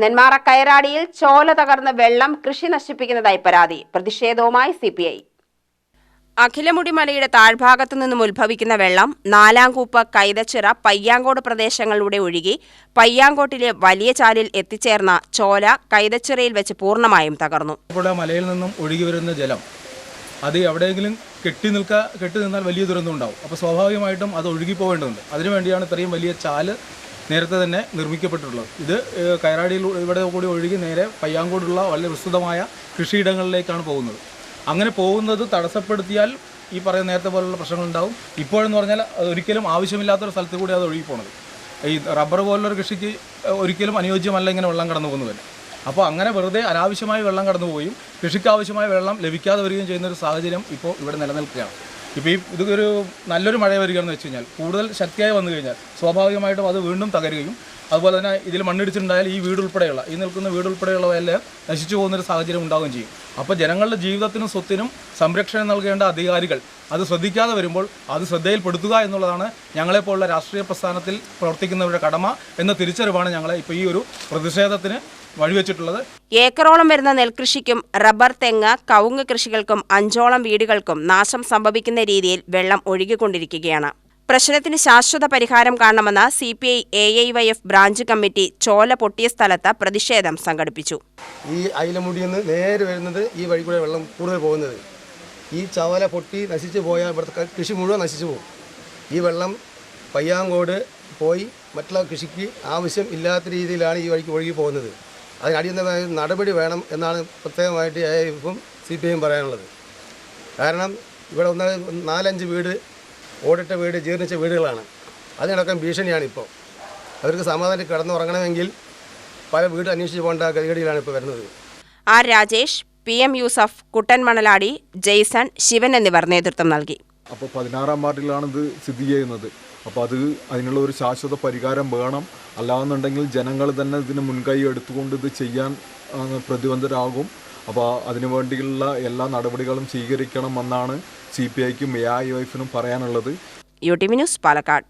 നെന്മാറ കയറാടിയിൽ ചോല തകർന്ന് വെള്ളം കൃഷി നശിപ്പിക്കുന്നതായി പരാതി. പ്രതിഷേധവുമായി സി പി ഐ. അഖിലമുടി മലയുടെ താഴ്ഭാഗത്തു നിന്നും ഉത്ഭവിക്കുന്ന വെള്ളം നാലാംകൂപ്പ് കൈതച്ചിറ പയ്യാങ്കോട് പ്രദേശങ്ങളിലൂടെ ഒഴുകി പയ്യാങ്കോട്ടിലെ വലിയ ചാലിൽ എത്തിച്ചേർന്ന ചോല കൈതച്ചിറയിൽ വെച്ച് പൂർണമായും തകർന്നു. മലയിൽ നിന്നും ഒഴുകി വരുന്ന ജലം അത് എവിടെയെങ്കിലും കെട്ടി നിൽക്ക കെട്ടി നിന്നാൽ വലിയ ദുരന്തം ഉണ്ടാവും. അപ്പോൾ സ്വാഭാവികമായിട്ടും അത് ഒഴുകി പോകേണ്ടതുണ്ട് അതിനുവേണ്ടിയാണ് ഇത്രയും വലിയ ചാൽ നേരത്തെ തന്നെ നിർമ്മിക്കപ്പെട്ടിട്ടുള്ളത്. ഇത് കയറാടിയിൽ ഇവിടെ കൂടി ഒഴുകി നേരെ പയ്യാങ്കോടുള്ള വളരെ വിസ്തൃതമായ കൃഷിയിടങ്ങളിലേക്കാണ് പോകുന്നത്. അങ്ങനെ പോകുന്നത് തടസ്സപ്പെടുത്തിയാൽ ഈ പറയുന്ന നേരത്തെ പോലുള്ള പ്രശ്നങ്ങളുണ്ടാവും. ഇപ്പോഴെന്ന് പറഞ്ഞാൽ ഒരിക്കലും ആവശ്യമില്ലാത്തൊരു സ്ഥലത്ത് കൂടി അത് ഒഴുകി പോണത്. ഈ റബ്ബർ പോലുള്ളൊരു കൃഷിക്ക് ഒരിക്കലും അനുയോജ്യമല്ല ഇങ്ങനെ വെള്ളം കടന്നു പോകുന്നത്. അപ്പോൾ അങ്ങനെ വെറുതെ അനാവശ്യമായി വെള്ളം കടന്നു പോവുകയും കൃഷിക്ക് ആവശ്യമായ വെള്ളം ലഭിക്കാതെ വരികയും ചെയ്യുന്ന ഒരു സാഹചര്യം ഇപ്പോൾ ഇവിടെ നിലനിൽക്കുകയാണ്. ഇപ്പോൾ ഈ ഇതൊരു നല്ലൊരു മഴ വരികയാണെന്ന് വെച്ച് കഴിഞ്ഞാൽ കൂടുതൽ ശക്തിയായി വന്നു കഴിഞ്ഞാൽ സ്വാഭാവികമായിട്ടും അത് വീണ്ടും തകരുകയും അതുപോലെ തന്നെ ഇതിൽ മണ്ണിടിച്ചിട്ടുണ്ടായാൽ ഈ വീട് ഉൾപ്പെടെയുള്ള ഈ നിൽക്കുന്ന വീട് ഉൾപ്പെടെയുള്ളവയെല്ലാം നശിച്ചു പോകുന്നൊരു സാഹചര്യം ഉണ്ടാവുകയും ചെയ്യും. അപ്പോൾ ജനങ്ങളുടെ ജീവിതത്തിനും സ്വത്തിനും സംരക്ഷണം നൽകേണ്ട അധികാരികൾ അത് ശ്രദ്ധിക്കാതെ വരുമ്പോൾ അത് ശ്രദ്ധയിൽപ്പെടുത്തുക എന്നുള്ളതാണ് ഞങ്ങളെപ്പോലുള്ള രാഷ്ട്രീയ പ്രസ്ഥാനത്തിൽ പ്രവർത്തിക്കുന്നവരുടെ കടമ എന്ന തിരിച്ചറിവാണ് ഞങ്ങളെ ഇപ്പോൾ ഈ ഒരു പ്രതിഷേധത്തിന് വഴിവെച്ചിട്ടുള്ളത്. ഏക്കറോളം വരുന്ന നെൽകൃഷിക്കും റബ്ബർ തെങ്ങ് കവുങ്ങ് കൃഷികൾക്കും അഞ്ചോളം വീടുകൾക്കും നാശം സംഭവിക്കുന്ന രീതിയിൽ വെള്ളം ഒഴുകിക്കൊണ്ടിരിക്കുകയാണ്. പ്രശ്നത്തിന് ശാശ്വത പരിഹാരം കാണണമെന്ന് C P I A I Y F branch committee ചോല പൊട്ടിയ സ്ഥലത്ത് പ്രതിഷേധം സംഘടിപ്പിച്ചു. ഈ അയിലമുടിയിൽ നിന്ന് നേരെ വരുന്നത് ഈ വഴി കൂടെ വെള്ളം കൂടുതൽ പോകുന്നത്. ഈ ചോല പൊട്ടി നശിച്ചു പോയാൽ ഇവിടുത്തെ കൃഷി മുഴുവൻ നശിച്ചു പോകും. ഈ വെള്ളം പയ്യാങ്കോട് പോയി മറ്റുള്ള കൃഷിക്ക് ആവശ്യം ഇല്ലാത്ത രീതിയിലാണ് ഈ വഴിക്ക് ഒഴുകി പോകുന്നത്. അതിന് അടിയന്തരമായ നടപടി വേണം എന്നാണ് പ്രത്യേകമായിട്ട് എഫും സി പി ഐയും പറയാനുള്ളത്. കാരണം ഇവിടെ ഒന്ന് നാലഞ്ച് വീട് ഓടിട്ട വീട് ജീർണിച്ച വീടുകളാണ്. അതിനടക്കം ഭീഷണിയാണ് ഇപ്പോൾ. അവർക്ക് സമാധാനം കിടന്നുറങ്ങണമെങ്കിൽ പല വീട് അന്വേഷിച്ച് പോകേണ്ട ഗതികേടിയിലാണ് ഇപ്പോൾ വരുന്നത്. R Rajesh P M Yusuf Kuttan Manaladi Jaison Shivan എന്നിവർ നേതൃത്വം നൽകി. അപ്പോൾ പതിനാറാം വാർഡിലാണ് ഇത് സ്ഥിതി ചെയ്യുന്നത്. അപ്പോൾ അത് അതിനുള്ള ഒരു ശാശ്വത പരിഹാരം വേണം. അല്ലാന്നുണ്ടെങ്കിൽ ജനങ്ങൾ തന്നെ ഇതിന് മുൻകൈ എടുത്തുകൊണ്ട് ഇത് ചെയ്യാൻ ആ, പ്രതിബദ്ധരാകും. അപ്പോൾ അതിനു വേണ്ടിയുള്ള എല്ലാ നടപടികളും സ്വീകരിക്കണമെന്നാണ് സി പി ഐക്കും എ ഐ വൈഫിനും പറയാനുള്ളത്. U T V news Palakkad.